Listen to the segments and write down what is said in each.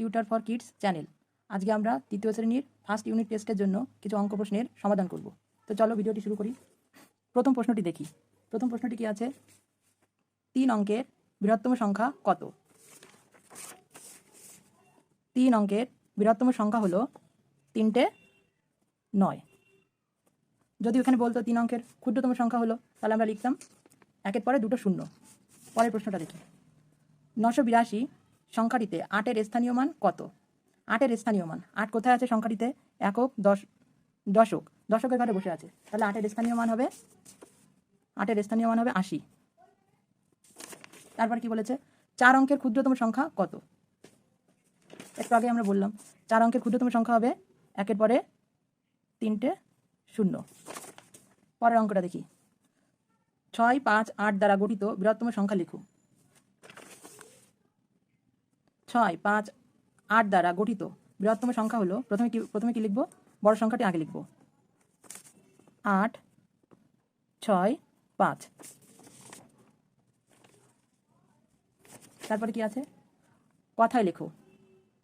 Tutor for kids channel আজকে আমরা তৃতীয় শ্রেণির ফার্স্ট ইউনিট টেস্টের জন্য কিছু অঙ্ক প্রশ্নের সমাধান করব। তো চলো ভিডিওটি শুরু করি। প্রথম প্রশ্নটি দেখি। প্রথম প্রশ্নটি কি আছে? তিন অঙ্কের বৃহত্তম সংখ্যা কত? তিন অঙ্কের বৃহত্তম সংখ্যা হলো তিনটে নয়। যদি ওখানে বলতো তিন অঙ্কের ক্ষুদ্রতম সংখ্যা হলো, তাহলে আমরা লিখতাম একের পরে দুটো শূন্য। পরের প্রশ্নটা দেখি। নশো বিরাশি সংখ্যাটিতে আটের স্থানীয় মান কত? আটের স্থানীয় মান। আট কোথায় আছে সংখ্যাটিতে? একক, দশ, দশক। দশকের ঘরে বসে আছে। তাহলে আটের স্থানীয় মান হবে? আটের স্থানীয় মান হবে আশি। তারপর কি বলেছে? চার অঙ্কের ক্ষুদ্রতম সংখ্যা কত? একটু আগে আমরা বললাম, চার অঙ্কের ক্ষুদ্রতম সংখ্যা হবে একের পরে তিনটে শূন্য। পরের অঙ্কটা দেখি। ছয় পাঁচ আট দ্বারা গঠিত বৃহত্তম সংখ্যা লিখুন। ছয়, পাঁচ, আট দ্বারা গঠিত। বৃহত্তম সংখ্যা হলো, প্রথমে কি প্রথমে কি লিখব? বড় সংখ্যাটি আগে লিখব। আট, ছয়, পাঁচ। তারপরে কি আছে? কথায় লেখো।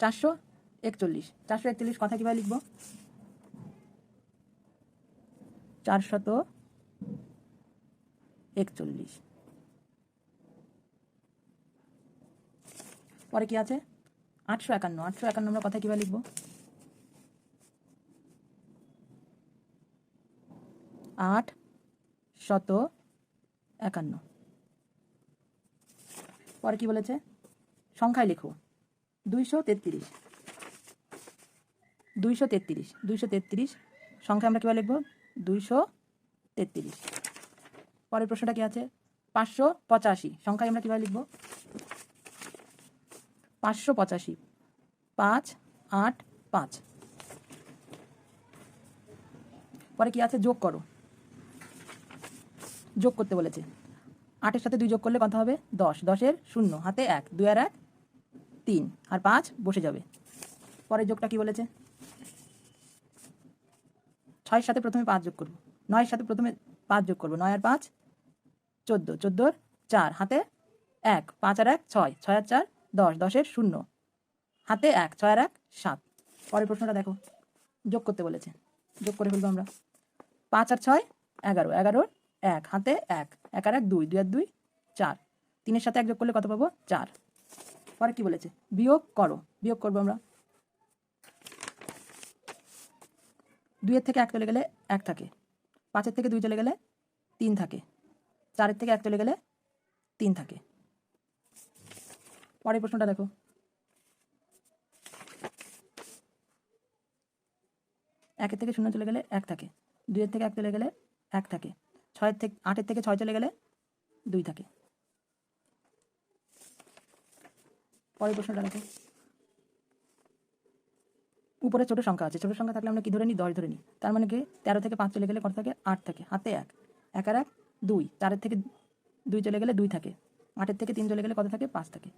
চারশো একচল্লিশ। চারশো একচল্লিশ কথা কীভাবে লিখব? চারশত একচল্লিশ। পরে কি আছে? আটশো একান্ন আটশো একান্ন আমরা কথা কীভাবে লিখব? আট শত একান্ন। পরে কি বলেছে? সংখ্যায় লেখো। দুইশো তেত্রিশ। দুইশো তেত্রিশ দুইশো তেত্রিশ। সংখ্যা আমরা কীভাবে লিখব? দুইশো তেত্রিশ। পরের প্রশ্নটা কি আছে? পাঁচশো পঁচাশি। সংখ্যায় আমরা কীভাবে লিখব? পাঁচশো পঁচাশি। পাঁচ, আট, পাঁচ। পরে কি আছে? যোগ করো। যোগ করতে বলেছে। আটের সাথে দুই যোগ করলে কত হবে? দশ। দশের শূন্য। হাতে এক। দুই আর এক, তিন। আর পাঁচ বসে যাবে। পরের যোগটা কি বলেছে? ছয়ের সাথে প্রথমে পাঁচ যোগ করব। নয়ের সাথে প্রথমে পাঁচ যোগ করব। নয় আর পাঁচ, চোদ্দ। চোদ্দোর চার। হাতে এক। পাঁচ আর এক, ছয়। ছয় আর চার দশ, দশের শূন্য। হাতে এক, ছয় আর এক, সাত। পরের প্রশ্নটা দেখো। যোগ করতে বলেছে। যোগ করে ফেলব আমরা। পাঁচ আর ছয়, এগারো। এগারোর এক, হাতে এক। এক আর এক, দুই। দুই আর দুই, চার। তিনের সাথে এক যোগ করলে কত পাবো? চার। পরে কি বলেছে? বিয়োগ করো। বিয়োগ করব আমরা। দুইয়ের থেকে এক চলে গেলে এক থাকে। পাঁচের থেকে দুই চলে গেলে তিন থাকে। চারের থেকে এক চলে গেলে তিন থাকে। পরের প্রশ্নটা দেখো। একের থেকে শূন্য চলে গেলে এক থাকে। দুইয়ের থেকে এক চলে গেলে এক থাকে। ছয়ের থেকে, আটের থেকে ছয় চলে গেলে দুই থাকে। পরের প্রশ্নটা দেখো। উপরে ছোট সংখ্যা আছে। ছোট সংখ্যা থাকলে আমরা কি ধরে নিই? দশ ধরে নিই। তার মানে কি? তেরো থেকে পাঁচ চলে গেলে কত থাকে? আট থাকে। হাতে এক। এক আর এক, দুই। চারের থেকে দুই চলে গেলে দুই থাকে। আটের থেকে তিন চলে গেলে কত থাকে? পাঁচ থাকে।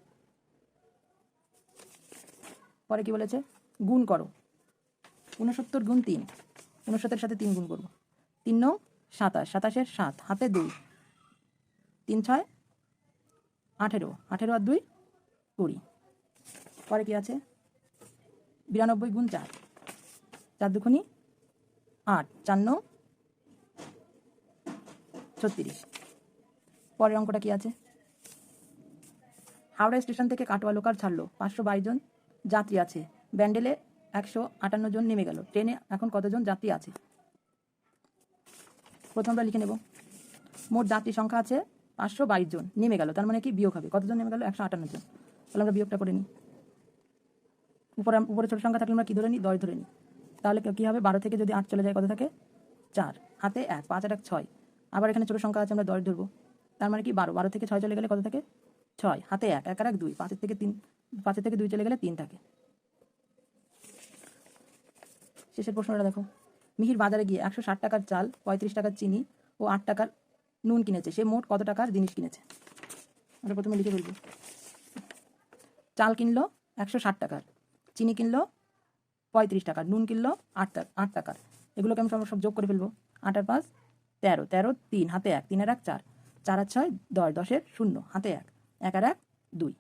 পরে কি বলেছে? গুণ করো। ঊনসত্তর গুণ তিন। ঊনসত্তরের সাথে তিন গুণ করব। তিন নং সাতাশ। সাতাশের সাত। হাতে দুই। তিন ছয়, আঠেরো। আঠেরো আর দুই, কুড়ি। পরে কি আছে? বিরানব্বই গুণ চার। চার দুখুনি আট। চার নং ছত্রিশ। পরের অঙ্কটা কি আছে? হাওড়া স্টেশন থেকে কাটোয়া লোকাল ছাড়লো। পাঁচশো বাইশ জন। যাত্রী আছে। ব্যান্ডেলে একশো আটান্ন জন নেমে গেল। ট্রেনে এখন কতজন যাত্রী আছে? প্রথম আমরা লিখে নেব। মোট যাত্রী সংখ্যা আছে পাঁচশো বাইশ জন। নেমে গেল। তার মানে কি? বিয়োগ হবে। কতজন নেমে গেল? একশো আটান্ন জন। তাহলে আমরা বিয়োগটা করে নিই। উপরে উপরে ছোট সংখ্যা থাকলে আমরা কী ধরে নিই? দশ ধরে নিই। তাহলে কী হবে? বারো থেকে যদি আট চলে যায়, কত থাকে? চার। হাতে এক, পাঁচ আর এক, ছয়। আবার এখানে ছোট সংখ্যা আছে, আমরা দশ ধরবো। তার মানে কি? বারো। বারো থেকে ছয় চলে গেলে কত থাকে? ছয়, হাতে এক এক আর এক দুই, পাঁচের থেকে তিন, পাঁচের থেকে দুই চলে গেলে তিন থাকে। শেষের প্রশ্নটা দেখো। মিহির বাজারে গিয়ে একশো ষাট টাকার চাল, পঁয়ত্রিশ টাকার চিনি ও আট টাকার নুন কিনেছে। সে মোট কত টাকার জিনিস কিনেছে? আমরা প্রথমে লিখে ফেলব। চাল কিনলো একশো ষাট টাকার, চিনি কিনলো পঁয়ত্রিশ টাকার, নুন কিনলো আট টাকা আট টাকার। এগুলোকে আমি সব যোগ করে ফেলব। আট আর পাঁচ, তেরো তেরো, তিন, হাতে এক তিন আর এক, চার চার আর ছয়, দশ, দশের শূন্য, হাতে এক। এক আর এক দুই।